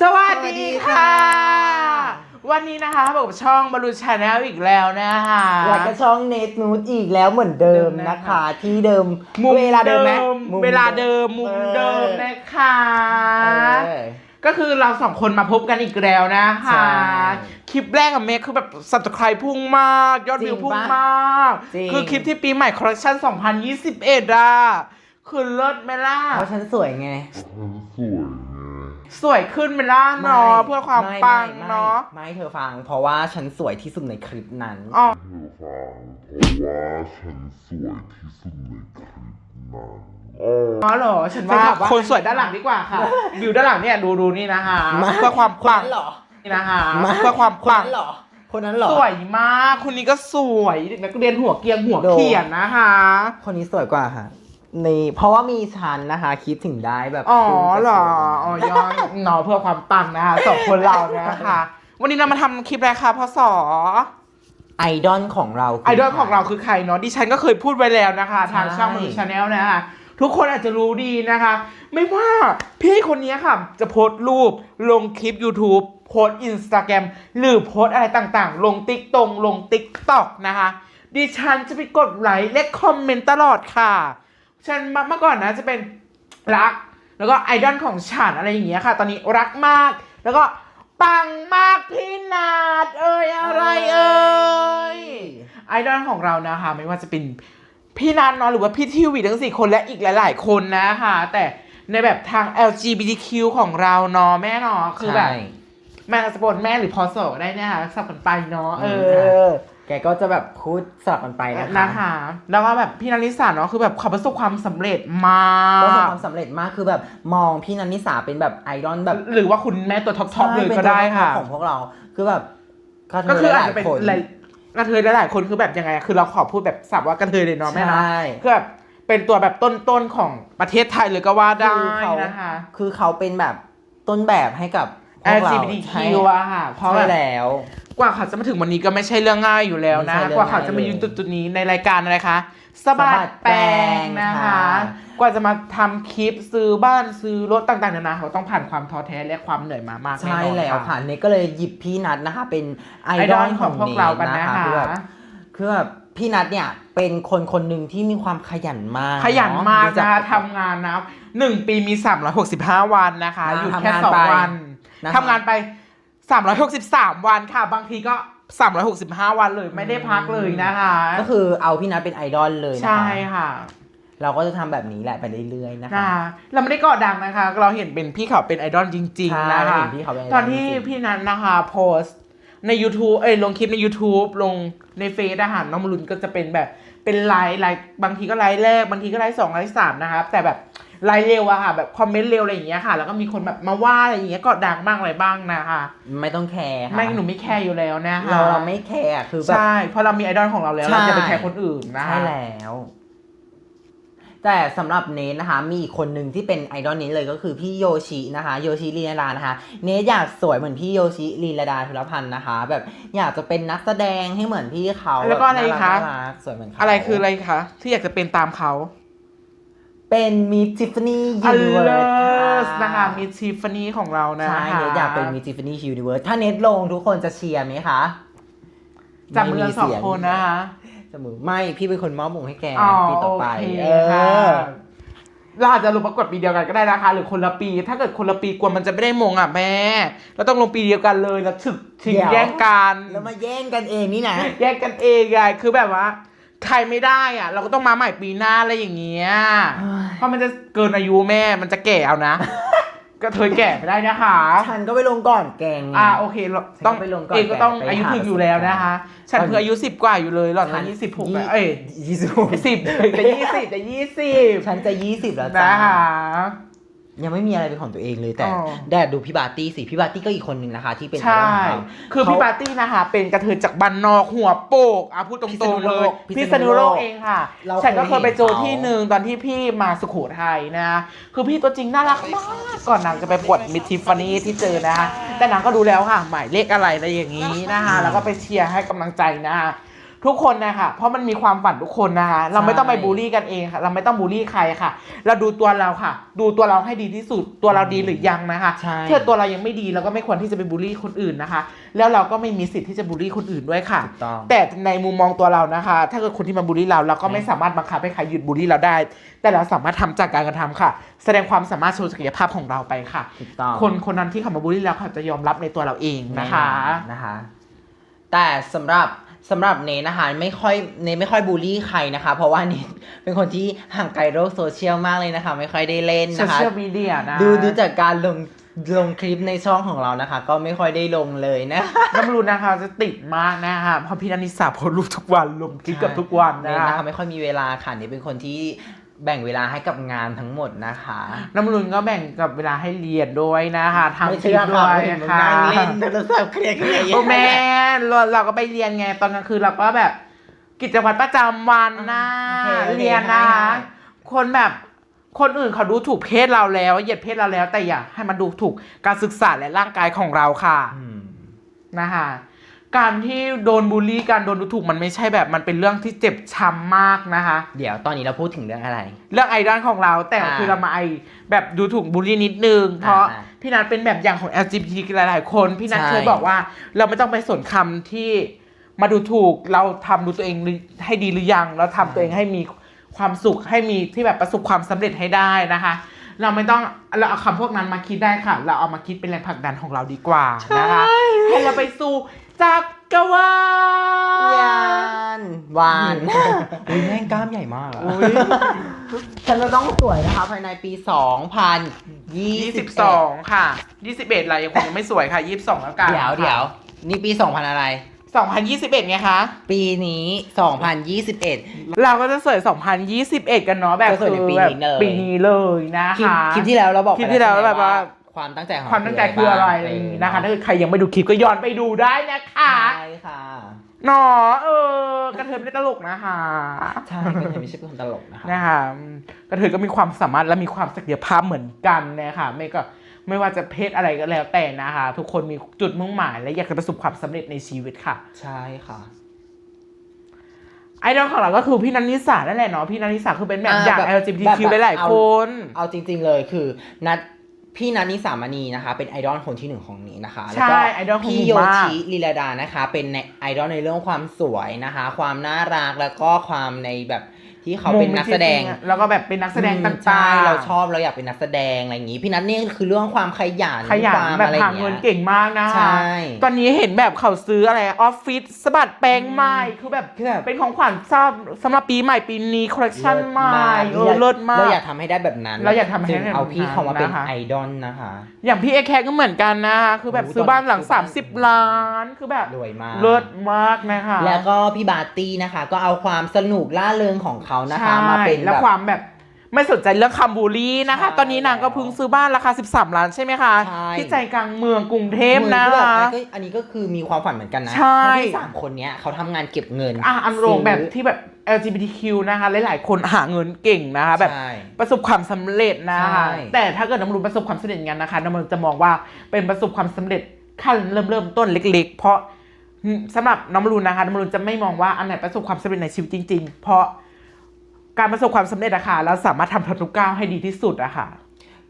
สวัสดีค่ะสวัสดีค่ะ วันนี้นะคะพบกับช่องบรูชาแนลอีกแล้วนะคะแล้วก็ช่องเนตนูดอีกแล้วเหมือนเดิมเดิมนะนะคะ ที่เดิมมุมเวลาเดิมไหมมุเวลาเดิมมุมเดิมนะคะเออก็คือเราสองคนมาพบกันอีกแล้วนะคะใช่คลิปแรกกับเมคคือแบบสับสไครพุ่งมาก ยอดวิวจริงปะพุ่งมากจริงคือคลิปที่ปีใหม่คอลเลคชัน2021 อะ คือเลิศไหมล่ะเพราะฉันสวยไงสวย ขึ้นไหมล่ะเนาะไม่เพื่อความไม่ปังไม่เนาะไม่เธอฟัง เพราะว่าฉันสวยที่สุดในคลิปนั้น อ๋อ เธอฟังเพราะว่าฉันสวยที่สุดในคลิปนั้น อ๋อเหรอฉันว่าฉันบอกว่าคนสวยด้านหลังดีกว่าค่ะ วิวด้านหลังเนี่ยดูดูนี่นะคะมาเพื่อความคนปังนั้นเหรอ นี่นะคะมาเพื่อความคนปังนั้นเหรอ คนนั้นเหรอ สวยมากคนนี้ก็สวยเด็กนักเรียนหัวเกรียงหัวโด เขียนนะคะ คนนี้สวยกว่าค่ะ นี่เพราะว่ามีฉันนะคะ คิดถึงได้แบบอ๋อคุณก็เหรอสวยอ๋อยอนเนาะเพื่อความปังนะคะสองคนเรานะคะ วันนี้เรามาทำคลิปอะไรคะพ่อสอไอดอลของเราคืไอดอลของเราคือใครเนาะดิฉันก็เคยพูดไว้แล้วนะคะ ทางใช่ช่องมือชาแนลนะคะทุกคนอาจจะรู้ดีนะคะ ไม่ว่าพี่คนนี้ค่ะ จะโพสต์รูปลงคลิป YouTube โพสต์อินสตาแกรมหรือโพสต์อะไรต่างๆ ลงติ๊กตงลงติ๊กตอกนะคะ ดิฉันจะไปกดไลค์และคอมเมนต์ตลอดค่ะ ฉันเมื่อก่อนนะจะเป็นรัก แล้วก็ไอดอลของฉันอะไรอย่างเงี้ยค่ะ ตอนนี้รักมาก แล้วก็ปังมากพี่นาดเอ้ยอะไรเอ้ยไอดอลของเรานะคะไม่ว่าจะเป็นพี่นันเนาะหรือว่าพี่ทิวีทั้งสี่คนและอีกหลาย ๆ คนนะคะแต่ในแบบทาง LGBTQ ของเราเนาะแม่เนาะคือแบบใช่แม่สปนแม่หรือพอสได้เนี่ยค่ะสับกันไปเนาะเอเอออ แกก็จะแบบพูดสลับกันไปนะคะนะคะ แล้วก็แบบพี่นาริสาเนาะคือแบบเขาประสบความสำเร็จมาประสบกความสำเร็จมากคือแบบมองพี่นันนิสาเป็นแบบไอดอลแบบ หรือว่าคุณแม่ตัวท็อปๆเลยก็ได้ค่ะของพวกเราคือแบบก็คืออาจหลจะยเป็นคนหลายกระเทยหลายๆคนคือแบบยังไงอะคือเราขอพูดแบบสับว่ากระเทยเลยเนาะแม่เนาะใช่คือแบบเป็นตัวแบบต้นๆของประเทศไทยเลยก็ว่าได้คือเขานะคะ คือเขาเป็นแบบต้นแบบให้กับพวกเรา LGBTQ ใช่อะค่ะเพราะใช่แบบแล้ว กว่าเขาจะมาถึงวันนี้ก็ไม่ใช่เรื่องง่ายอยู่แล้วไม่นะใช่เรื่องกว่าเขาจะมาง่ายเลยยืนจุดๆนี้ในรายการอะไรคะสะบัสะบัดดแปลงแปลงนะคะค่ะกว่าจะมาทำคลิปซื้อบ้านซื้อรถต่างๆนานาเขาต้องผ่านความท้อแท้และความเหนื่อยมามากใช่น่นอนแล้วค่ะเนี่ยก็เลยหยิบพี่นัทนะคะ เป็นไอไอดดออลลขขอองงพวกเรากันนะคือแบคะบคือแบบพี่นัทเนี่ยเป็นคนคนหนึ่งที่มีความขยันมากขยันมากดูจ นะคะทำงานนะหนึ่งปีมี 365 วันนะคะ นะหยุดแค่ทำงานสองไปวันนะคะ ทำงานไป 363 วันค่ะ บางทีก็ 365 วันเลยไม่ได้พักเลยนะคะ ก็คือเอาพี่นัทเป็นไอดอลเลยนะคะใช่ค่ะ เราก็จะทำแบบนี้แหละไปเรื่อยๆนะคะ นะเราไม่ได้ก่อดังนะคะ เราเห็นเป็นพี่เขาเป็นไอดอลจริงใช่ๆนะคะเห็นพี่เขาเป็นไอดอลตอนที่จริงๆ พี่นั้นนะคะโพสต์ ใน YouTube เอ้ยลงคลิปใน YouTube ลงในเฟซอาหารน้องมรุนก็จะเป็นแบบเป็นไลน์ไลน์บางทีก็ไลน์แรกบางทีก็ไลน์สองไลน์สามนะครับแต่แบบ ไลน์เร็วอะค่ะ แบบคอมเมนต์เร็วอะไรอย่างเงี้ยค่ะ แล้วก็มีคนแบบมาว่าอะไรอย่างเงี้ยก็ดังบ้างอะไรบ้างนะคะไม่ต้องแคร์ค่ะไม่หนูไม่แคร์อยู่แล้วนะคะเราเราไม่แคร์อะคือแบบใช่เพราะเรามีไอดอลของเราแล้วใช่เราจะไปแคร์คนอื่นนะคะใช่แล้ว แต่สำหรับเนทนะคะ มีอีกคนหนึ่งที่เป็นไอดอลเนทเลยก็คือพี่โยชินะคะโยชิลีลาดานะคะเนทอยากสวยเหมือนพี่โยชิลีลาดาธุรพันธ์นะคะ แบบอยากจะเป็นนักแสดงให้เหมือนพี่เขาแล้วก็อะไรแบบคะน่ารักน่ารักสวยเหมือนเขาอะไรคืออะไรคะที่อยากจะเป็นตามเขา เป็นมิสทิฟฟานี่อัยูลนิเวิเลร์สสนะคะมีทิฟฟานี่ของเรานะใช่คะเนทอยากเป็นมิสทิฟฟานี่ยูนิเวิร์สถ้าเนทลงทุกคนจะเชียร์ไหมคะจับมือกันสองไเยคนนะคะจับมือไม่พี่เป็นคนมอบมงให้แกอ๋อปีต่อไปโอเคเอค่ะอเราอาจจะลงประกวดปีเดียวกันก็ได้นะคะ หรือคนละปี ถ้าเกิดคนละปีกลัวมันจะไม่ได้มงอะแม่เราต้องลงปีเดียวกันเลยแล้วถึกชิงเดี๋ยวแย่งกันแล้วมาแย่งกันเองนี่นะแย่งกันเองไงคือแบบว่า ใครไม่ได้อะ เราก็ต้องมาใหม่ปีหน้าอะไรอย่างเงี้ยเฮ้ยเพราะมันจะเกินอายุแม่มันจะแก่เอานะ ก็เธอแก่ไม่ได้นะคะฉันก็ไปลงก่อนแกงอ่าโอเคเราต้องฉันก็ไปลงก่อนเองก็ต้องแก่ไปอายุหาถึงอยู่แล้วนะคะ ฉันตอนเพิ่งอายุสิบกว่าอยู่เลยหล่อนฉัอานยุสิบหกยี่เอ้ยยี่สิบสิบจะยี่สิบจะยี่สิบฉันจะยี่สิบแล้วจ้านะคะ ยังไม่มีอะไรเป็นของตัวเองเลยแต่อ๋อแต่ดูพี่บาร์ตี้สิพี่บาร์ตี้ก็อีกคนนึงนะคะ ที่เป็นใช่ไอดอลของเราคือพี่ปาร์ตี้นะคะ เป็นกระเทยจากบ้านนอกหัวโปกอะพูดตรงๆเลยพิพิษษณุณุโลโลกกเองค่ะเราฉันก็เคยไปเจอเคยเห็นที่หนึ่งตอนที่พี่มาสุโขทัยนะ คือพี่ตัวจริงน่ารักมากก่อนนางจะไปปวดมิทิฟานี่ที่เจอนะคะแต่นางก็ดูแล้วค่ะหมายเลขอะไรอะไรอย่างนี้นะคะแล้วก็ไปเชียร์ให้กำลังใจนะคะ ทุกคนนะคะเพราะมันมีความฝันทุกคนนะคะ เราไม่ต้องไปใช่บูลลี่กันเองค่ะ เราไม่ต้องบูลลี่ใครค่ะ เราดูตัวเราค่ะ ดูตัวเราให้ดีที่สุด ตัวเราดีหรือยังนะคะใช่ ถ้าตัวเรายังไม่ดีเราก็ไม่ควรที่จะไปบูลลี่คนอื่นนะคะ แล้วเราก็ไม่มีสิทธิ์ที่จะบูลลี่คนอื่นด้วยค่ะ ถูกต้อง แต่ในมุมมองตัวเรานะคะ ถ้าเกิดคนที่มาบูลลี่เราเราก็ไม่สามารถบังคับให้ใครหยุดบูลลี่เราได้ แต่เราสามารถทำจากการกระทำค่ะ แสดงความสามารถโชว์ศักยภาพของเราไปค่ะ ถูกต้อง คนคนนั้นที่เขามาบูลลี่เราเขาจะยอมรับในตัวเราเองนะคะนะคะ แต่สำหรับ สำหรับเนทนะคะไม่ค่อยเนทไม่ค่อยบูลลี่ใครนะคะ เพราะว่าเนทเป็นคนที่ห่างไกลโลกโซเชียลมากเลยนะคะ ไม่ค่อยได้เล่นโซนะคะ เชียลมีเดียนะดูดูจากการลงลงคลิปในช่องของเรานะคะ ก็ไม่ค่อยได้ลงเลยนะ น้ำรุนนะคะจะติดมากนะคะเพราะพี่นันนิสาโพสต์รูปทุกวันลงคลิปเกับทุกวันเนนะทคะนะคะไม่ค่อยมีเวลาค่ะเนทเป็นคนที่ แบ่งเวลาให้กับงานทั้งหมดนะคะ น้ำรุนก็แบ่งกับเวลาให้เรียนด้วยนะคะทำไม่คลิเชื่ปอด้ค่ะวยเห็นค่ะนั่งเล่นโทรศัพท์เคลียร์เคลียร์โอ้แม่เราเราก็ไปเรียนไงตอนกลางคืนเราก็แบบ กิจวัตรประจำวันนะโอเคโอคเรียนนะคะคนแบบคนอื่นเขาดูถูกเพศเราแล้วเหยียดเพศเราแล้ว แต่อย่าให้มันดูถูกการศึกษาและร่างกายของเราค่ะอืมนะคะ การที่โดนบูลลี่การโดนดูถูกมันไม่ใช่แบบมันเป็นเรื่องที่เจ็บช้ำมากนะคะ เดี๋ยวตอนนี้เราพูดถึงเรื่องอะไร เรื่องไอดอลของเราแต่อ่าคือเรามาไอแบบดูถูกบูลลี่นิดนึง เพราะอ่าพี่นัทเป็นแบบอย่างของ LGBT หลาย ๆ คน พี่นัทใช่ เคยบอกว่าเราไม่ต้องไปสนคำที่มาดูถูกเราทำดูตัวเองให้ดีหรือยัง เราทำตัวเองให้มีความสุขให้มีที่แบบประสบความสำเร็จให้ได้นะคะ เราไม่ต้องเราเอาคำพวกนั้นมาคิดได้ค่ะ เราเอามาคิดเป็นแรงผลักดันของเราดีกว่านะคะ ให้เราไปสู่ จักรวาลยานวานอุ้ยแม่งกล้ามใหญ่มากอะอุ๊ยฉันจะต้องสวยนะคะ ภายในปี 2022ยี่สิบสองค่ะยี่สิบเอ็ดเรายังคงยังไม่สวยค่ะยี่สิบสองแล้วกันเดี๋ยวเดี๋ยวนี่ปี 2000 อะไรสองพันยี่สิบเอ็ดไงคะ ปีนี้ 2021 เราก็จะสวยสองพันยี่สิบเอ็ดกันเนาะแบบก็สวยในปีแบบนี้เลยปีนี้เลยนะคลิปคะคลิปที่แล้วเราบอกไปคลิปที่แล้วใช่ไหมแบบว่า ความตั้งใจของความตั้งใจคืออะไรอะไรอย่างงี้นะคะถ้าเกิดใครยังไม่ดูคลิปก็ย้อนไปดูได้นะคะใช่ค่ะหนอเออกระเทยไม่ได้ตลกนะคะใช่ก็เลยไม่ใช่คนตลกนะคะนะคะกระเทยก็มีความสามารถและมีความศักยภาพเหมือนกันนะคะไม่ก็ไม่ว่าจะเพศอะไรก็แล้วแต่นะคะ ทุกคนมีจุดมุ่งหมาย และอยากจะประสบความสำเร็จในชีวิตค่ะ ใช่ค่ะไอดอลของเราก็คือพี่นันนิสานั่นแหละเนาะพี่นันนิสาคือเป็นแบบอ่าอย่างแบบ LGBTQ แบบหลายเอาๆคน เอาจริง ๆเลยคือนัด พี่นัทนิสามณีนะคะ เป็นไอดอลคนที่หนึ่งของนี้นะคะ แล้วก็ใช่ไอดอลของพี่หนูโยมากชิลีลาดานะคะ เป็นในไอดอลในเรื่องความสวยนะคะ ความน่ารักแล้วก็ความในแบบ ที่เขาเป็นนักแสดงมุมจริๆอะแล้วก็แบบเป็นนักแสดงอืมต่างๆใช่เราชอบเราอยากเป็นนักแสดงอะไรอย่างนี้ พี่นัทนี่คือเรื่องความขยันขยันความแบบอะไรอหาย่างเงิเงี้นยเก่งมากนะใช่ตอนนี้เห็นแบบเขาซื้ออะไรออฟฟิศสะบัดแปลงใหม่คือแบบคือแบบเป็นของขวัญชอบสำหรับปีใหม่ปีนี้คอลเลคชันใหม่เออเลิศมากเราอยากทำให้ได้แบบนั้นเราอยากทำให้ได้จึงแบบนั้นเอาพี่เขามาเป็นนะคะไอดอลนะคะ อย่างพี่เอแคก็เหมือนกันนะคะคือแบบโอ้โหซื้อบ้านหลังตอนนี้30 ล้านคือแบบรวยมากเลิศมากนะคะแล้วก็พี่บาร์ตี้นะคะ ก็เอาความสนุกล่าเริงของเขานะคะ มาเป็นแล้วแบบความแบบไม่สนใจเรื่องคำบูลลี่นะคะใช่ตอนนี้นางก็เพิ่งซื้อบ้านราคา 13 ล้านใช่ไหมคะใช่ที่ใจกลางเมืองกรุงเทพนะเหมือคะก็อันนี้ก็คือมีความฝันเหมือนกันนะใช่เพราะที่สามคนเนี้ยเขาทำงานเก็บเงินอะอันโรงแบบซื้อที่แบบ LGBTQ นะคะ หลายๆ คนหาเงินเก่งนะคะ แบบใช่ประสบความสำเร็จนะคะใช่แต่ถ้าเกิดน้ำรุนประสบความสำเร็จอย่างนั้นนะคะน้ำรุนจะมองว่าเป็นประสบความสำเร็จขั้นเริ่มเริ่มต้นเล็ก ๆ เพราะสำหรับน้ำรุนนะคะน้ำรุนจะไม่มองว่าอันไหนประสบความสำเร็จในชีวิตจริง ๆ เพราะ การประสบความสำเร็จอะค่ะเราสามารถทำทุกก้าวให้ดีที่สุดอะค่ะ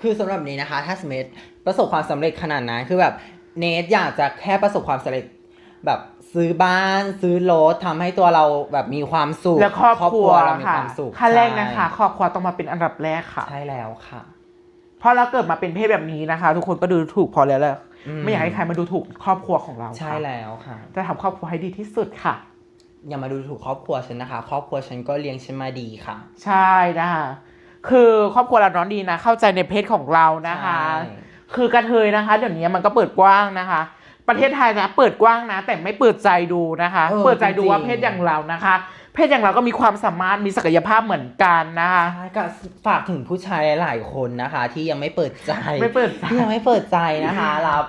คือสำหรับนี้นะคะ ถ้าสมมติประสบความสำเร็จขนาดนั้นคือแบบเนทอยากจะแค่ประสบความสำเร็จแบบซื้อบ้านซื้อรถทำให้ตัวเราแบบมีความสุขและครอบครัวเรามีค่ะความสุขขั้นแรกใช่นะคะครอบครัวต้องมาเป็นอันดับแรกค่ะ ใช่แล้วค่ะเพราะเราเกิดมาเป็นเพศแบบนี้นะคะ ทุกคนก็ดูถูกพอแล้วแหละอืมไม่อยากให้ใครมาดูถูกครอบครัวของเราค่ะใช่แล้วค่ะ จะทำครอบครัวให้ดีที่สุดค่ะ อย่ามาดูถูกครอบครัวฉันนะคะ ครอบครัวฉันก็เลี้ยงฉันมาดีค่ะ ใช่นะคะคือครอบครัวเราน้องดีนะ เข้าใจในเพศของเรานะคะ ใช่ คือกระเทยนะคะเดี๋ยวนี้มันก็เปิดกว้างนะคะ ประเทศไทยนะเปิดกว้างนะ แต่ไม่เปิดใจดูนะคะ เออเปิดใจดูว่าจริงๆ เพศอย่างเรานะคะ เพศอย่างเราก็มีความสามารถมีศักยภาพเหมือนกันนะคะ ใช่ก็ฝากถึงผู้ชายหลายคนนะคะ ที่ยังไม่เปิดใจไม่เปิดใจ ที่ยังไม่เปิดใจนะคะรับ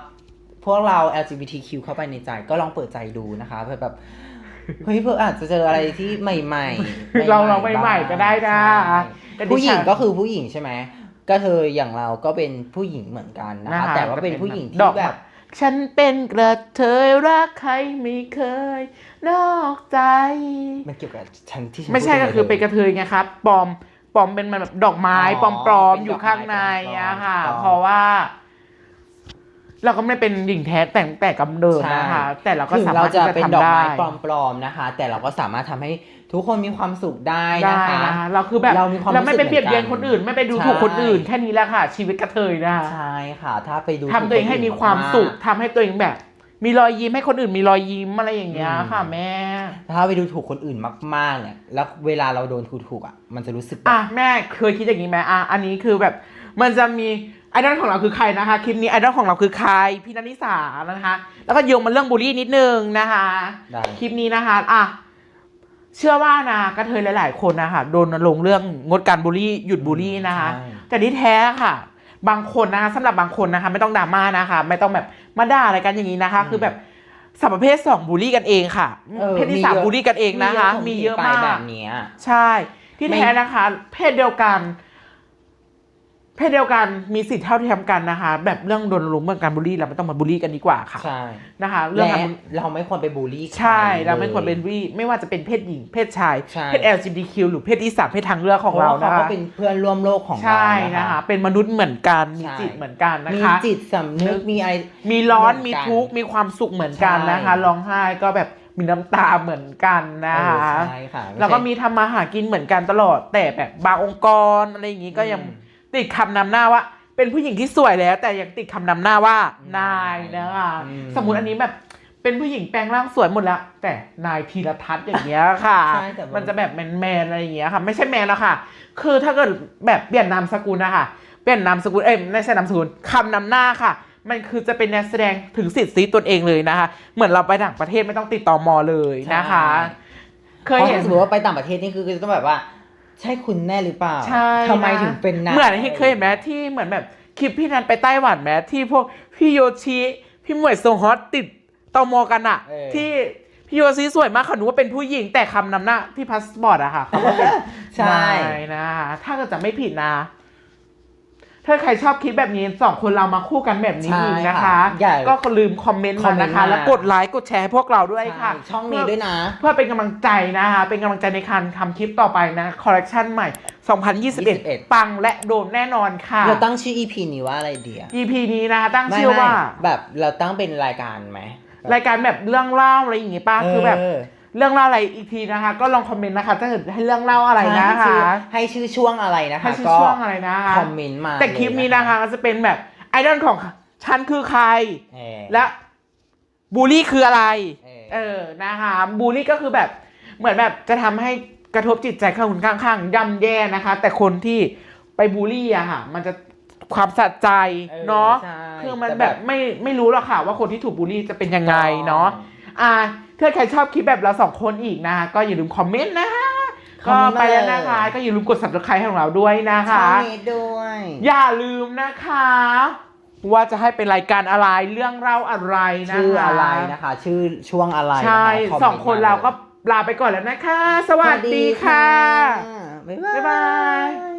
พวกเรา LGBTQ เข้าไปในใจก็ลองเปิดใจดูนะคะเพื่อแบบ เฮ้ยเพื่ออาจจะเจออะไรที่ใหม่ๆเราๆเราใหม่ๆก็ได้นะใช่แต่ดิฉันผู้หญิงก็คือผู้หญิงใช่ไหมก็เธออย่างเราก็เป็นผู้หญิงเหมือนกันนะคะแต่ว่าเป็นผู้หญิงดที่อกแบบ ฉันเป็นกระเทยรักใครไม่เคย นอกใจ มันเกี่ยวกับฉันที่ฉันไม่ใช่พูดก็คือลยเป็นกระเทยไงครับปลอมปลอมเป็นมันแบบดอกไม้อ๋อปลอมๆเป็นอยู่ข้างในดอกไม้อะค่ะปลอมๆเพราะว่า เราก็ไม่เป็นหญิงแท้แต่งแต่กำเนิดนะคะ แต่เราก็ถึงสาเรามารถจะที่จะเป็นดทำอกได้ไม้ปลอมๆนะคะ แต่เราก็สามารถทำให้ทุกคนมีความสุขได้ได้นะคะ นะคะเราคือแบบเรามีความเราไม่ไปรู้สึกเบียดเบียนเหมือนกันคนอื่น ไม่ไปดูใช่ถูกคนอื่นแค่นี้แหละค่ะ ชีวิตกระเทยนะคะ ใช่ค่ะ ถ้าไปดูทำตัวเองให้มีความสุขทำให้ตัวเองแบบ มีรอยยิ้มให้คนอื่นมีรอยยิ้มอะไรอย่างเงี้ยค่ะแม่ ถ้าไปดูถูกคนอื่นมากๆเนี่ย แล้วเวลาเราโดนถูกๆอะ มันจะรู้สึกแบบ อะแม่เคยคิดอย่างนี้ไหมอะอันนี้คือแบบ มันจะมี ไอดอลของเราคือใครนะคะ คลิปนี้ไอดอลของเราคือใครพี่นันนิสานะคะ แล้วก็โยงมาเรื่องบูลลี่นิดนึงนะคะ ได้ คลิปนี้นะคะอะเชื่อว่านะกระเทยหลาย ๆ คนนะคะโดนลงค์เรื่องงดการบูลลี่หยุดบูลลี่นะคะ ใช่ แต่ที่แท้ค่ะ บางคนนะคะสำหรับบางคนนะคะ ไม่ต้องดราม่านะคะ ไม่ต้องแบบมาด่าอะไรกันอย่างนี้นะคะ คือแบบสัมประเภทสองบูลลี่กันเองค่ะเออเพศที่สามมีเยอะบูลลี่กันเองนะคะ มีเยอะมาก แบบเนี้ย ใช่ ที่ไม่แท้นะคะ เพศเดียวกัน เพศเดียวกันมีสิทธิ์เท่าเทียมกันนะคะ แบบเรื่องโดนลุมเรื่องการบูลลี่เราไม่ต้องมาบูลลี่กันดีกว่าค่ะใช่นะคะ เรื่องและการเราไม่ควรไปบูลลี่ใช่คเราไม่ควรเป็นลยบูลลี่ไม่ว่าจะเป็นเพศหญิง เพศชาย ใช่ เพศ LGBTQ หรือเพศที่สามเพศทางเลือกของเราพะว่นะก็คะเป็นเพื่อนร่วมโลกของเราใช่นะคะ เป็นมนุษย์เหมือนกันมีใช่ จิตเหมือนกันนะมีคะ จิตสำนึกมีอะไร มีร้อนเหมืมีอนกันทุกข์มีความสุขเหมือนกันนะคะใช่ ร้องไห้ก็แบบมีน้ำตาเหมือนกันนะเออคะใช่ค่ะไใช่ แล้วก็มีทำมาหากินเหมือนกันตลอด แต่แบบบางองค์กรอะไรอย่างนี้ก็ยังอืม ติดคำนำหน้าว่า เป็นผู้หญิงที่สวยแล้ว แต่ยังติดคำนำหน้าว่านายนะคะอืม สมมุติอันนี้แบบเป็นผู้หญิงแปลงร่างสวยหมดแล้ว แต่นายธีรทัศน์อย่างเงี้ยค่ะ ใช่แต่ว่ามั มันจะแบบแมนๆอะไรอย่างเงี้ยค่ะ ไม่ใช่แมนแล้วค่ะ คือถ้าเกิดแบบเปลี่ยนนามสกุลนะคะเปลี่ยนนามสกุลเอ้ยไม่ใช่นามสกุลคำนำหน้าค่ะ มันคือจะเป็นการแสดงถึงสิทธิ์ซีตนเองเลยนะคะ เหมือนเราไปต่างประเทศไม่ต้องติดต่อมอเลยนะคะ เคยเพราะเห็นถ้าสมมติว่าไปต่างประเทศนี่คือจะต้องแบบว่า ใช่คุณแน่หรือเปล่าใช่ทำไมนะถึงเป็นนายเหมือนที่เคยเห็นไหมที่เหมือนแบบคลิปพี่นันไปไต้หวันไหมที่พวกพี่โยชิพี่หมวยโซฮอตติดตอมอกันอะเออ ที่พี่โยชิสวยมากเขาหนูว่าเป็นผู้หญิงแต่คำนำหน้าที่พาสปอร์ตอะค่ะเขาว่าเป็นใช่ นายนะถ้าเกิดจะไม่ผิดนะ ถ้าใครชอบคลิปแบบนี้สองคนเรามาคู่กันแบบนี้ใช่อีกนะคะอย่าก็ลืมคอมเมนต์คอมามเมนต์นะคะ มา แล้วกดไลค์กดแชร์ให้พวกเราด้วยค่ะใช่ช่องนี้ด้วยนะ เพื่อเป็นกำลังใจนะคะ เป็นกำลังใจในการทำคลิปต่อไปนะคอลเลคชันใหม่ 2021 21 ปังและโดนแน่นอนค่ะ เราตั้งชื่อ EP นี้ว่าอะไรดีอะ EP นี้นะคะตั้งไม่ชื่อว่าไม่แบบเราตั้งเป็นรายการไหมรายการแบบเรื่องเล่าอะไรอย่างงี้ป้าคือแบบ เเรื่องเล่าอะไรอีกทีนะคะ ก็ลองคอมเมนต์นะคะถ้าเกิดให้เรื่องเล่าอะไรนะให้ชื่อคะ ให้ชื่อช่วงอะไรนะคะให้ชื่อก็ช่วงอะไรนะคะคอมเมนต์มาแต่คลิปนี้นะคะก็จะเป็นแบบไอดอลของฉันคือใครเออและบูลลี่คืออะไรเออเออนะคะบูลลี่ก็คือแบบเหมือนแบบจะทำให้กระทบจิตใจคนข้างๆย่ำแย่นะคะ แต่คนที่ไปบูลลี่อะค่ะ มันจะความสะใจเออเนาะใช่คือมันแต่แบแบบบไม่ไม่รู้หรอกค่ะ ว่าคนที่ถูกบูลลี่จะเป็นยังไงถูกต้องเนาะอ่า ถ้าใครชอบคลิปแบบเราสองคนอีกนะคะก็อย่าลืมคอมเมนต์นะคะคอก็มเมนต์ไปมาเลยแล้วนะคะ ก็อย่าลืมกด subscribe ของเราด้วยนะช่อคะงนี้ด้วย อย่าลืมนะคะ ว่าจะให้เป็นรายการอะไรเรื่องเล่าอะไรนะคะชื่ออะไรนะคะ ชื่อช่วงอะไรใช่ะะสองคนมมต์เราก็มลยลาไปก่อนแล้วนะคะ สวัสดีค่ะ บ๊ายบ๊ายบายาย